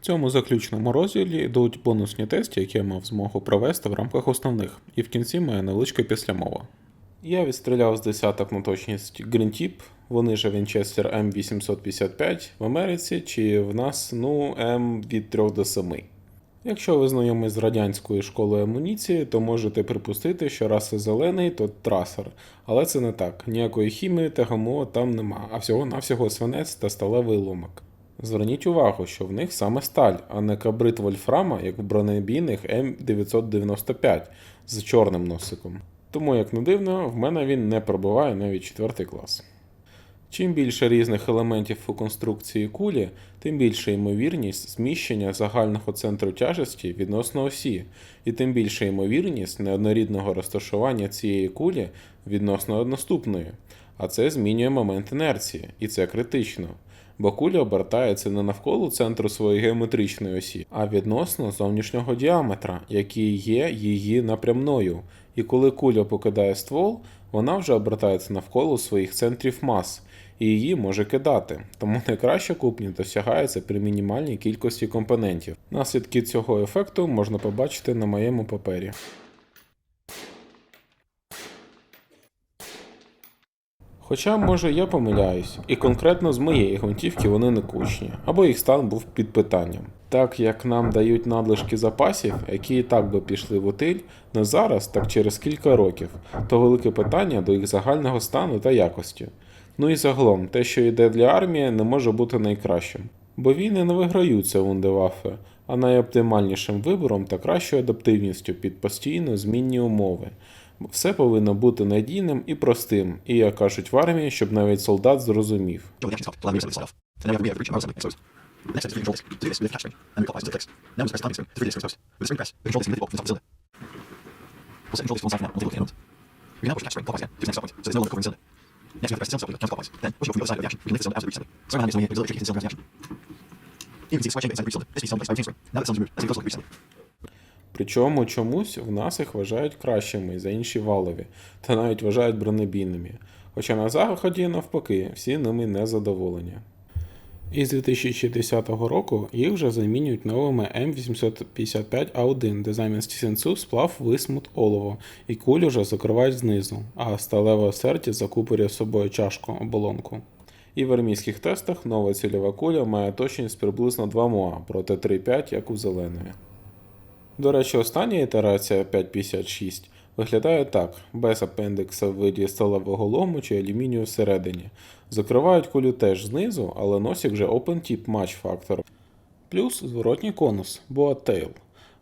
В цьому заключному розділі йдуть бонусні тести, які я мав змогу провести в рамках основних, і в кінці моя невеличка післямова. Я відстріляв з десяток на точність Green вони же Winchester M855 в Америці, чи в нас ну М від 3 до 7. Якщо ви знайомі з радянською школою амуніції, то можете припустити, що раз зелений, то трасер. Але це не так. Ніякої хімії та ГМО там нема, а всього-навсього свинець та сталевий ломик. Зверніть увагу, що в них саме сталь, а не кабрит вольфрама, як в бронебійних М995 з чорним носиком. Тому, як не дивно, в мене він не пробиває навіть 4 клас. Чим більше різних елементів у конструкції кулі, тим більша ймовірність зміщення загального центру тяжесті відносно осі, і тим більша ймовірність неоднорідного розташування цієї кулі відносно наступної. А це змінює момент інерції, і це критично. Бо куля обертається не навколо центру своєї геометричної осі, а відносно зовнішнього діаметра, який є її напрямною. І коли куля покидає ствол, вона вже обертається навколо своїх центрів мас, і її може кидати. Тому найкраща купність досягається при мінімальній кількості компонентів. Наслідки цього ефекту можна побачити на моєму папері. Хоча, може, я помиляюсь, і конкретно з моєї гвинтівки вони не кучні, або їх стан був під питанням. Так як нам дають надлишки запасів, які і так би пішли в утиль, не зараз, так через кілька років, то велике питання до їх загального стану та якості. Ну і загалом, те, що йде для армії, не може бути найкращим. Бо війни не виграються вундеваффе, а найоптимальнішим вибором та кращою адаптивністю під постійно змінні умови. Все повинно бути надійним і простим, і, як кажуть в армії, щоб навіть солдат зрозумів. Причому чомусь в нас їх вважають кращими за інші валові, та навіть вважають бронебійними. Хоча на заході, навпаки, всі ними не задоволені. Із 2010 року їх вже замінюють новими М855А1, де замість сінцу сплав висмут олово, і кулю вже закривають знизу, а сталеве сердя закупорює собою чашку оболонку. І в армійських тестах нова цільова куля має точність приблизно 2 МОА проти 3,5, як у зеленої. До речі, остання ітерація 556 виглядає так: без апендикса в виді сталевого лому чи алюмінію всередині. Закривають кулю теж знизу, але носик вже Open Tip Match Factor. Плюс зворотній конус Boat Tail.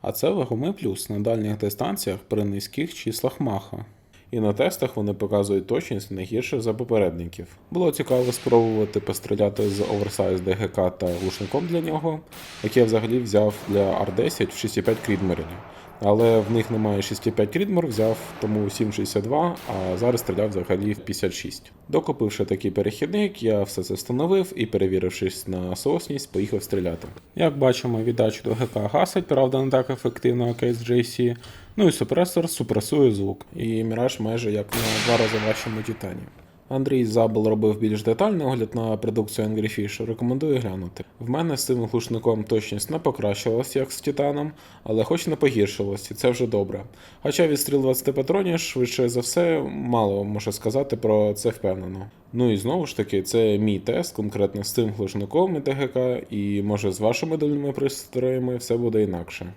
А це вагомий плюс на дальніх дистанціях при низьких числах маха. І на тестах вони показують точність не гірше за попередників. Було цікаво спробувати постріляти з оверсайз ДГК та глушником для нього, який я взагалі взяв для R10 в 6,5 Крідмеріні. Але в них немає 6,5 Крідмер, взяв тому 7,62, а зараз стріляв взагалі в 56. Докупивши такий перехідник, я все це встановив і, перевірившись на сосність, поїхав стріляти. Як бачимо, віддачу до ГК гасить, правда, не так ефективно, як JC. Ну і супресор супресує звук. І міраж майже як на два рази важчому титані. Андрій Забел робив більш детальний огляд на продукцію Angry Fish, рекомендую глянути. В мене з цим глушником точність не покращилась, як з Титаном, але хоч не погіршилась, і це вже добре. Хоча відстріл 20 патронів, швидше за все, мало можу сказати про це впевнено. Ну і знову ж таки, це мій тест конкретно з цим глушником і ТГК, і може з вашими дальніми пристроями все буде інакше.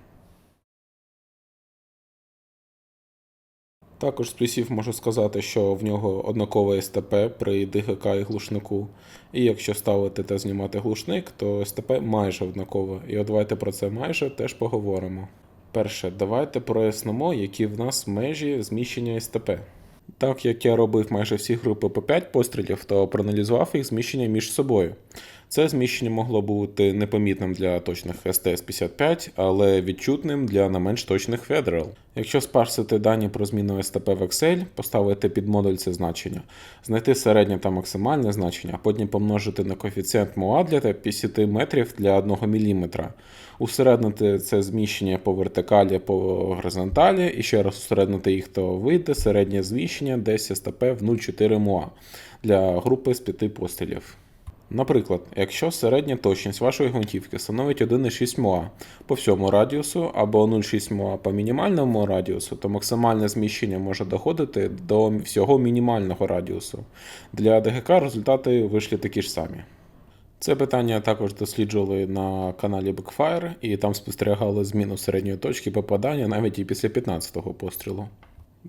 Також з плюсів можу сказати, що в нього однакове СТП при ДГК і глушнику. І якщо ставити та знімати глушник, то СТП майже однакове. І от давайте про це майже теж поговоримо. Перше, давайте прояснимо, які в нас межі зміщення СТП. Так як я робив майже всі групи по 5 пострілів, то проаналізував їх зміщення між собою. Це зміщення могло бути непомітним для точних STS-55, але відчутним для не менш точних Federal. Якщо спарсити дані про зміну СТП в Excel, поставити під модуль це значення, знайти середнє та максимальне значення, а потім помножити на коефіцієнт МОА для 50 метрів для 1 мм, усереднити це зміщення по вертикалі, по горизонталі, і ще раз усереднити їх, то вийде середнє зміщення десь СТП в 0,4 МОА для групи з 5 пострілів. Наприклад, якщо середня точність вашої гвинтівки становить 1,6 МОА по всьому радіусу або 0,6 МОА по мінімальному радіусу, то максимальне зміщення може доходити до всього мінімального радіусу. Для ДГК результати вийшли такі ж самі. Це питання також досліджували на каналі Backfire, і там спостерігали зміну середньої точки попадання навіть і після 15-го пострілу.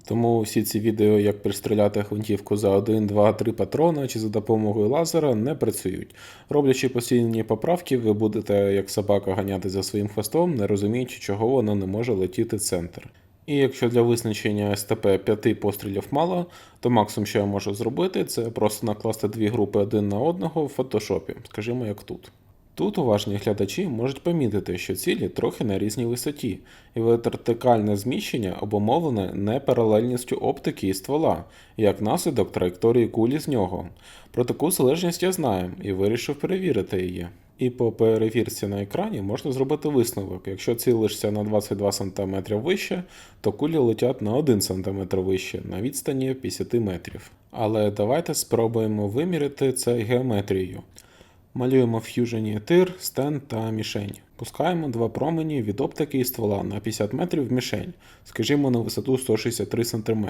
Тому всі ці відео, як пристріляти гвинтівку за 1, 2, 3 патрона чи за допомогою лазера, не працюють. Роблячи постійні поправки, ви будете як собака ганяти за своїм хвостом, не розуміючи, чого воно не може летіти центр. І якщо для визначення СТП 5 пострілів мало, то максимум, що я можу зробити, це просто накласти дві групи один на одного в фотошопі, скажімо, як тут. Тут уважні глядачі можуть помітити, що цілі трохи на різній висоті, і вертикальне зміщення обумовлене непералельністю оптики і ствола, як наслідок траєкторії кулі з нього. Про таку залежність я знаю і вирішив перевірити її. І по перевірці на екрані можна зробити висновок. Якщо цілишся на 22 см вище, то кулі летять на 1 см вище на відстані 50 метрів. Але давайте спробуємо виміряти це геометрією. Малюємо в Fusion тир, стенд та мішень. Пускаємо два промені від оптики і ствола на 50 метрів в мішень, скажімо на висоту 163 см.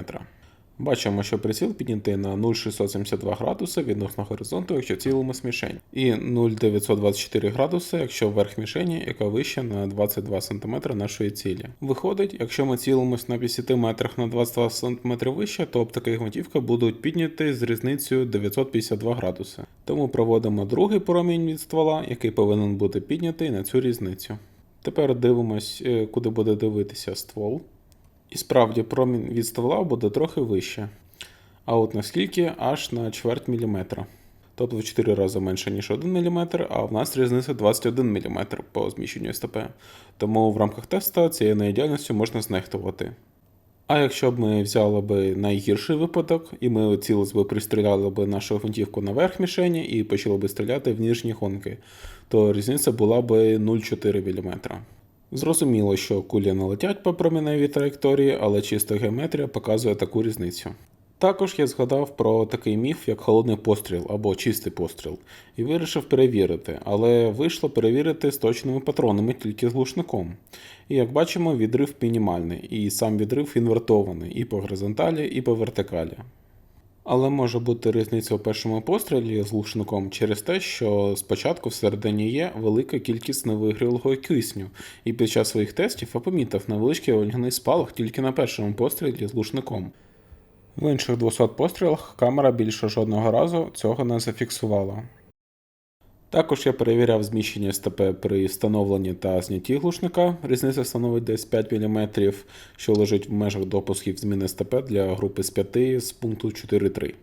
Бачимо, що приціл піднятий на 0,672 градуси відносно горизонту, якщо цілимо з мішень, і 0,924 градуси, якщо верх мішені, яка вища на 22 см нашої цілі. Виходить, якщо ми цілимось на 50 метрах на 22 см вище, то оптика і гвинтівка будуть підняті з різницею 952 градуси. Тому проводимо другий промінь від ствола, який повинен бути піднятий на цю різницю. Тепер дивимось, е, куди буде дивитися ствол. І справді промінь від ствола буде трохи вище. А от наскільки аж на чверть міліметра. Тобто в 4 рази менше, ніж 1 мм, а в нас різниця 21 мм по зміщенню СТП. Тому в рамках теста цією неідеальністю можна знехтувати. А якщо б ми взяли б найгірший випадок, і ми цілись би пристріляли б нашу гвинтівку на верх мішені і почали б стріляти в нижні гонки, то різниця була б 0,4 мм. Зрозуміло, що кулі не летять по проміневій траєкторії, але чиста геометрія показує таку різницю. Також я згадав про такий міф, як холодний постріл або чистий постріл, і вирішив перевірити, але вийшло перевірити з точними патронами тільки з глушником. І як бачимо, відрив мінімальний, і сам відрив інвертований і по горизонталі, і по вертикалі. Але може бути різниця у першому пострілі з глушником через те, що спочатку всередині є велика кількість невигрілого кисню, і під час своїх тестів я помітив невеличкий вогняний спалах тільки на першому пострілі з глушником. В інших 200 пострілах камера більше жодного разу цього не зафіксувала. Також я перевіряв зміщення СТП при встановленні та знятті глушника. Різниця становить десь 5 мм, що лежить в межах допусків зміни СТП для групи з 5 з пункту 4.3.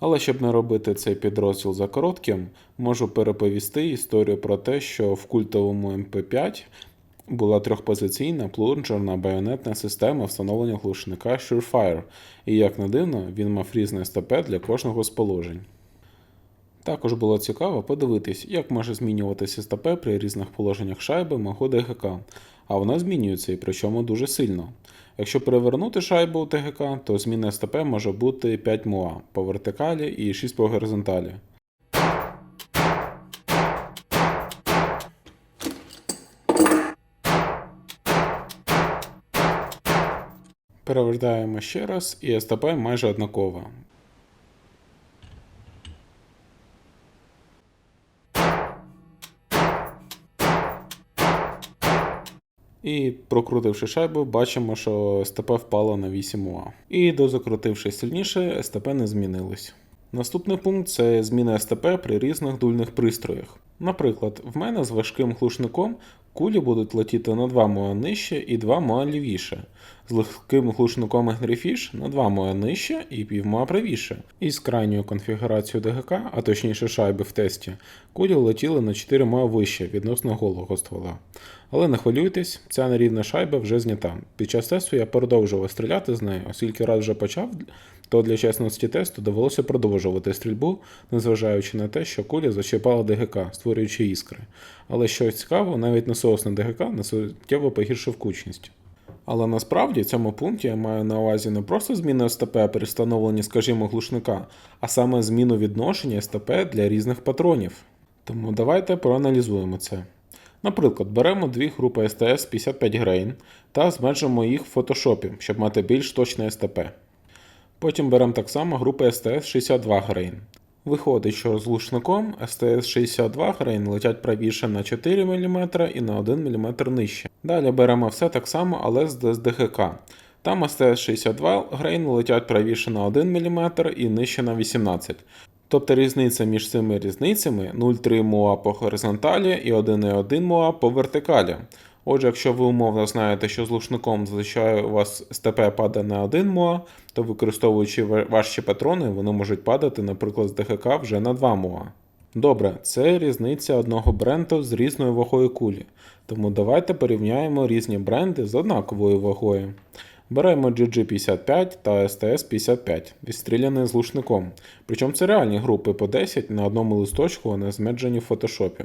Але щоб не робити цей підрозділ за коротким, можу переповісти історію про те, що в культовому МП5 була трьохпозиційна плунжерна байонетна система встановлення глушника Surefire, і як не дивно, він мав різне СТП для кожного з положень. Також було цікаво подивитись, як може змінюватися СТП при різних положеннях шайби мого ДГК, а вона змінюється і причому дуже сильно. Якщо перевернути шайбу у ТГК, то зміна СТП може бути 5 МОА по вертикалі і 6 по горизонталі. Перевертаємо ще раз, і СТП майже однакова. І прокрутивши шайбу, бачимо, що СТП впало на 8 УА. І дозакрутивши сильніше, СТП не змінилось. Наступний пункт це зміна СТП при різних дульних пристроях. Наприклад, в мене з важким глушником кулі будуть летіти на 2 моа нижче і 2 моа лівіше. З легким глушником Грифіш на 2 моа нижче і пів моа правіше. І з крайньою конфігурацією ДГК, а точніше шайби в тесті, кулі летіли на 4 моа вище відносно голого ствола. Але не хвилюйтесь, ця нерівна шайба вже знята. Під час тесту я продовжував стріляти з нею, оскільки раз вже почав, то для чесності тесту довелося продовжувати стрільбу, незважаючи на те, що куля зачіпала ДГК, створюючи іскри. Але що цікаво, навіть насосний ДГК не суттєво погіршив кучність. Але насправді в цьому пункті я маю на увазі не просто зміну СТП при встановленні, скажімо, глушника, а саме зміну відношення СТП для різних патронів. Тому давайте проаналізуємо це. Наприклад, беремо дві групи STS 55 грейн та зменшимо їх в фотошопі, щоб мати більш точне СТП. Потім беремо так само групи STS 62 грейн. Виходить, що з глушником STS 62 грейн летять правіше на 4 мм і на 1 мм нижче. Далі беремо все так само, але з ДХК. Там STS 62 грейн летять правіше на 1 мм і нижче на 18 Тобто різниця між цими різницями 0,3 МОА по горизонталі і 1,1 МОА по вертикалі. Отже, якщо ви умовно знаєте, що з лушником зазвичай у вас СТП падає на 1 МОА, то використовуючи важчі патрони, вони можуть падати, наприклад, з ДХК вже на 2 МОА. Добре, це різниця одного бренду з різною вагою кулі. Тому давайте порівняємо різні бренди з однаковою вагою. Беремо GG55 та STS55, відстріляний з лушником. Причому це реальні групи по 10 на одному листочку, а не змеджені в фотошопі.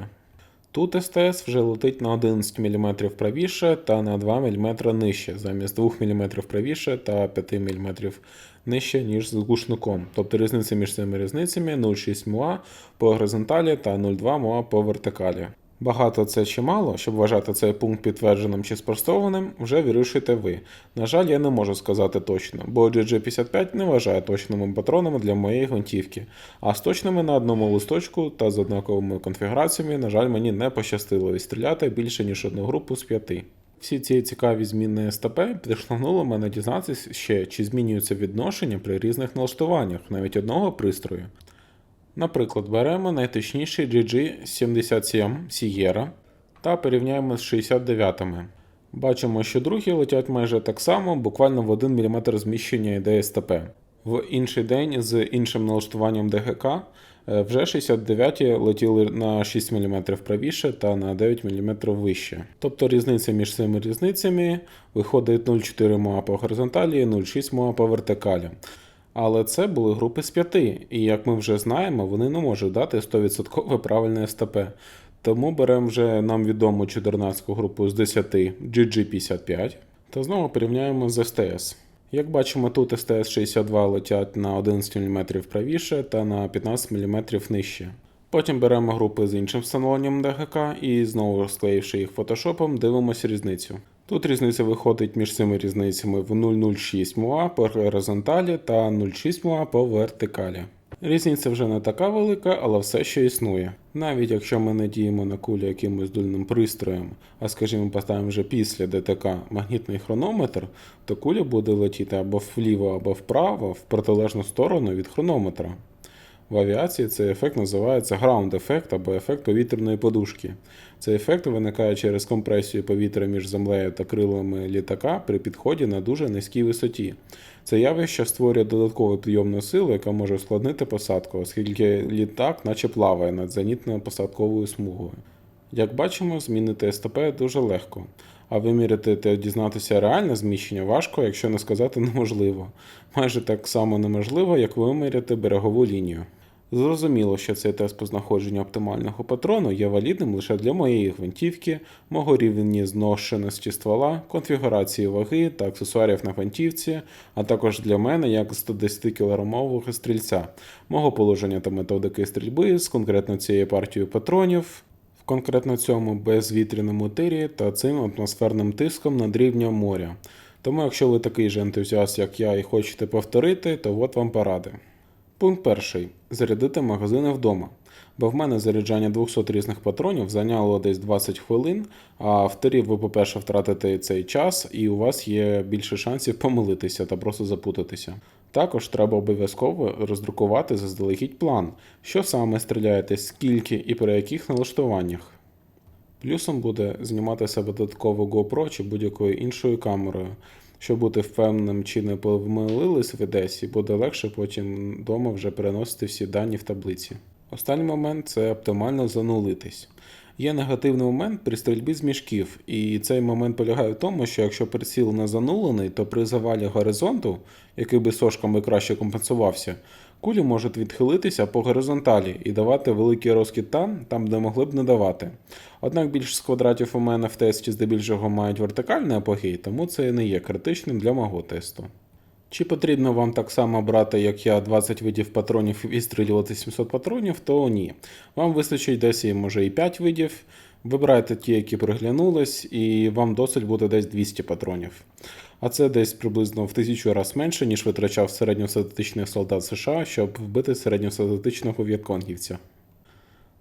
Тут СТС вже летить на 11 мм правіше та на 2 мм нижче, замість 2 мм правіше та 5 мм нижче, ніж з глушником. Тобто різниця між цими різницями 0,6 МОА по горизонталі та 0,2 МОА по вертикалі. Багато це чи мало, щоб вважати цей пункт підтвердженим чи спростованим, вже вирішуєте ви. На жаль, я не можу сказати точно, бо GG55 не вважає точними патронами для моєї гвинтівки, а з точними на одному листочку та з однаковими конфігураціями, на жаль, мені не пощастило відстріляти більше ніж одну групу з п'яти. Всі ці цікаві зміни СТП підштовхнули мене дізнатися ще, чи змінюються відношення при різних налаштуваннях навіть одного пристрою. Наприклад, беремо найточніший GG77 Sierra та порівняємо з 69-ми. Бачимо, що другі летять майже так само, буквально в 1 мм зміщення йде СТП. В інший день з іншим налаштуванням ДГК е, вже 69-ті летіли на 6 мм правіше та на 9 мм вище. Тобто різниця між цими різницями виходить 0,4 МОА по горизонталі і 0,6 МОА по вертикалі. Але це були групи з п'яти, і як ми вже знаємо, вони не можуть дати 100% правильне СТП. Тому беремо вже нам відому 14 групу з 10 GG55 та знову порівняємо з STS. Як бачимо, тут STS 62 летять на 11 мм правіше та на 15 мм нижче. Потім беремо групи з іншим встановленням ДГК і знову склеївши їх фотошопом, дивимося різницю. Тут різниця виходить між цими різницями в 0,06 МУА по горизонталі та 0,6 МУА по вертикалі. Різниця вже не така велика, але все ще існує. Навіть якщо ми не діємо на кулі якимось дульним пристроєм, а скажімо, поставимо вже після ДТК магнітний хронометр, то куля буде летіти або вліво, або вправо в протилежну сторону від хронометра. В авіації цей ефект називається ground ефект або ефект повітряної подушки. Цей ефект виникає через компресію повітря між землею та крилами літака при підході на дуже низькій висоті. Це явище створює додаткову підйомну силу, яка може ускладнити посадку, оскільки літак наче плаває над зенітно-посадковою смугою. Як бачимо, змінити СТП дуже легко, а виміряти та дізнатися реальне зміщення важко, якщо не сказати неможливо. Майже так само неможливо, як виміряти берегову лінію. Зрозуміло, що цей тест по знаходженню оптимального патрону є валідним лише для моєї гвинтівки, мого рівня зношеності ствола, конфігурації ваги та аксесуарів на гвинтівці, а також для мене як 110 кілограмового стрільця, мого положення та методики стрільби з конкретно цією партією патронів, в конкретно цьому безвітряному тирі та цим атмосферним тиском над рівнем моря. Тому, якщо ви такий же ентузіаст, як я, і хочете повторити, то от вам поради. Пункт перший. Зарядити магазини вдома. Бо в мене заряджання 200 різних патронів зайняло десь 20 хвилин, а в ви, по-перше, втратите цей час, і у вас є більше шансів помилитися та просто запутатися. Також треба обов'язково роздрукувати заздалегідь план, що саме стріляєте, скільки і при яких налаштуваннях. Плюсом буде знімати себе додатково GoPro чи будь-якою іншою камерою, щоб бути впевненим, чи не помилились в десь, і буде легше потім вдома вже переносити всі дані в таблиці. Останній момент це оптимально занулитись. Є негативний момент при стрільбі з мішків, і цей момент полягає в тому, що якщо приціл не занулений, то при завалі горизонту, який би сошками краще компенсувався, кулі можуть відхилитися по горизонталі і давати великий розкид там, там, де могли б не давати. Однак більшість квадратів у мене в тесті здебільшого мають вертикальний апогей, тому це не є критичним для мого тесту. Чи потрібно вам так само брати, як я, 20 видів патронів і стрілювати 700 патронів, то ні. Вам вистачить десь може і 5 видів. Вибирайте ті, які приглянулись, і вам досить буде десь 200 патронів. А це десь приблизно в тисячу разів менше, ніж витрачав середньостатистичний солдат США, щоб вбити середньостатистичного в'єтконгівця.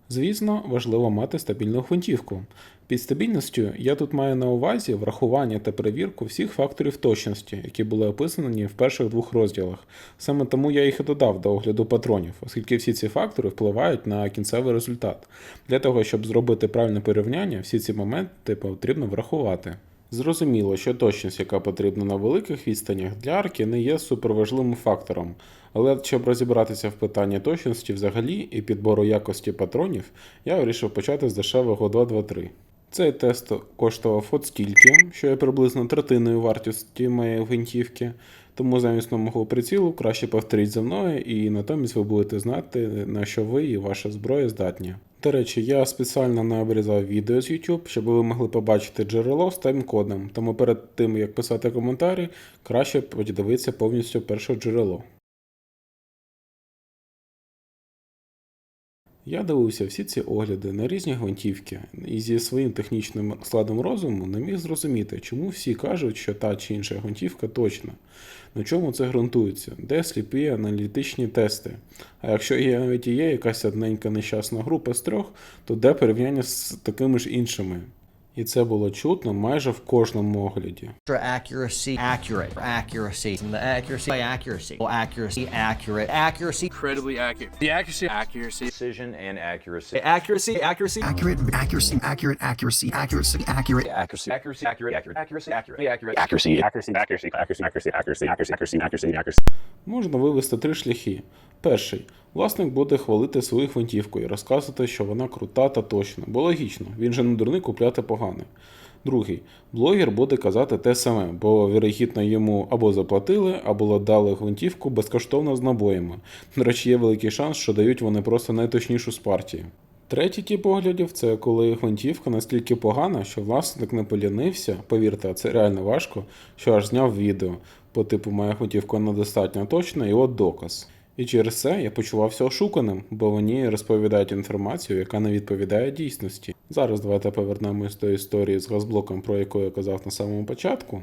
Звісно, важливо мати стабільну гвинтівку. Під стабільністю я тут маю на увазі врахування та перевірку всіх факторів точності, які були описані в перших двох розділах. Саме тому я їх і додав до огляду патронів, оскільки всі ці фактори впливають на кінцевий результат. Для того, щоб зробити правильне порівняння, всі ці моменти потрібно врахувати. Зрозуміло, що точність, яка потрібна на великих відстанях для арки, не є суперважливим фактором, але щоб розібратися в питанні точності взагалі і підбору якості патронів, я вирішив почати з дешевого 223. Цей тест коштував от стільки, що є приблизно третиною вартості моєї гвинтівки, тому замість мого прицілу краще повторіть за мною, і натомість ви будете знати, на що ви і ваша зброя здатні. До речі, я спеціально не обрізав відео з YouTube, щоб ви могли побачити джерело з тайм-кодом, тому перед тим як писати коментарі, краще подивитися повністю перше джерело. Я дивився всі ці огляди на різні гвинтівки і зі своїм технічним складом розуму не міг зрозуміти, чому всі кажуть, що та чи інша гвинтівка точна. На чому це ґрунтується? Де сліпі аналітичні тести? А якщо є навіть є якась одненька нещасна група з трьох, то де порівняння з такими ж іншими? І це було чутно майже в кожному огляді. extra accuracy, accurate, accuracy, and the accuracy, accuracy, accuracy, accurate, accuracy, incredibly accurate. The accuracy, accuracy, precision and accuracy. accuracy, accuracy, Accurate, accuracy, accurate, accuracy, accuracy, accurate. Accuracy. Accuracy. Accurate. Accurate. Accuracy. Accurate. Accurate. accuracy, accuracy, accuracy, accuracy, accuracy, accuracy, accuracy, accuracy, accuracy. Можна вивести три шляхи. Перший. Власник буде хвалити свою гвинтівку і розказувати, що вона крута та точна, бо логічно, він же не дурний купляти погане. Другий. Блогер буде казати те саме, бо вірогідно йому або заплатили, або дали гвинтівку безкоштовно з набоями. До речі, є великий шанс, що дають вони просто найточнішу з партії. Третій тип оглядів це коли гвинтівка настільки погана, що власник не полінився, повірте, це реально важко, що аж зняв відео. По типу моя гвинтівка недостатньо точна, і от доказ. І через це я почувався ошуканим, бо вони розповідають інформацію, яка не відповідає дійсності. Зараз давайте повернемось до історії з газблоком, про яку я казав на самому початку.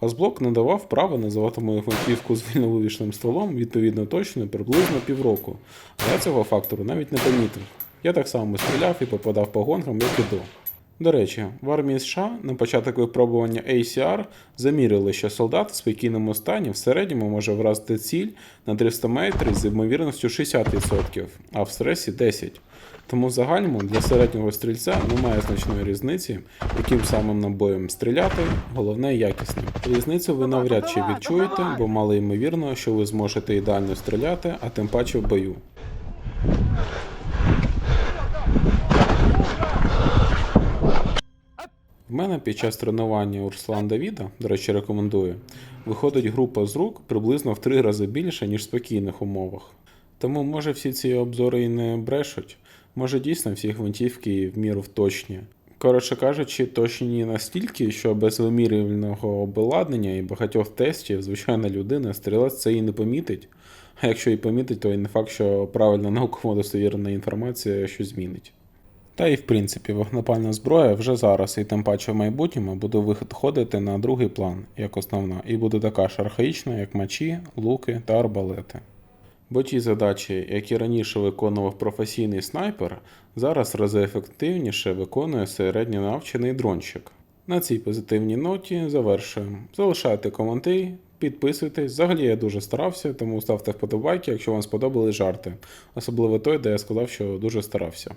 Газблок не давав права називати мою гвинтівку з вільновивішним стволом відповідно точно приблизно півроку. Я цього фактору навіть не помітив. Я так само стріляв і попадав по гонкам, як і до. До речі, в армії США на початок випробування ACR заміряли, що солдат в спокійному стані в середньому може вразити ціль на 300 метрів з ймовірністю 60%, а в стресі 10%. Тому в загальному для середнього стрільця немає значної різниці, яким самим набоєм стріляти, головне якісним. Різницю ви навряд чи відчуєте, бо мало ймовірно, що ви зможете ідеально стріляти, а тим паче в бою. В мене під час тренування у Давіда, до речі, рекомендую, виходить група з рук приблизно в три рази більше, ніж в спокійних умовах. Тому, може, всі ці обзори і не брешуть, може дійсно всі гвинтівки в міру точні. Коротше кажучи, точні настільки, що без вимірювального обладнання і багатьох тестів звичайна людина стрілець це і не помітить. А якщо і помітить, то і не факт, що правильна науково достовірна інформація щось змінить. Та і в принципі, вогнепальна зброя вже зараз і тим паче в майбутньому буде виходити на другий план як основна, і буде така ж архаїчна, як мечі, луки та арбалети. Бо ті задачі, які раніше виконував професійний снайпер, зараз рази ефективніше виконує середньо навчений дронщик. На цій позитивній ноті завершуємо. Залишайте коментарі, підписуйтесь. Взагалі я дуже старався, тому ставте вподобайки, якщо вам сподобались жарти. Особливо той, де я сказав, що дуже старався.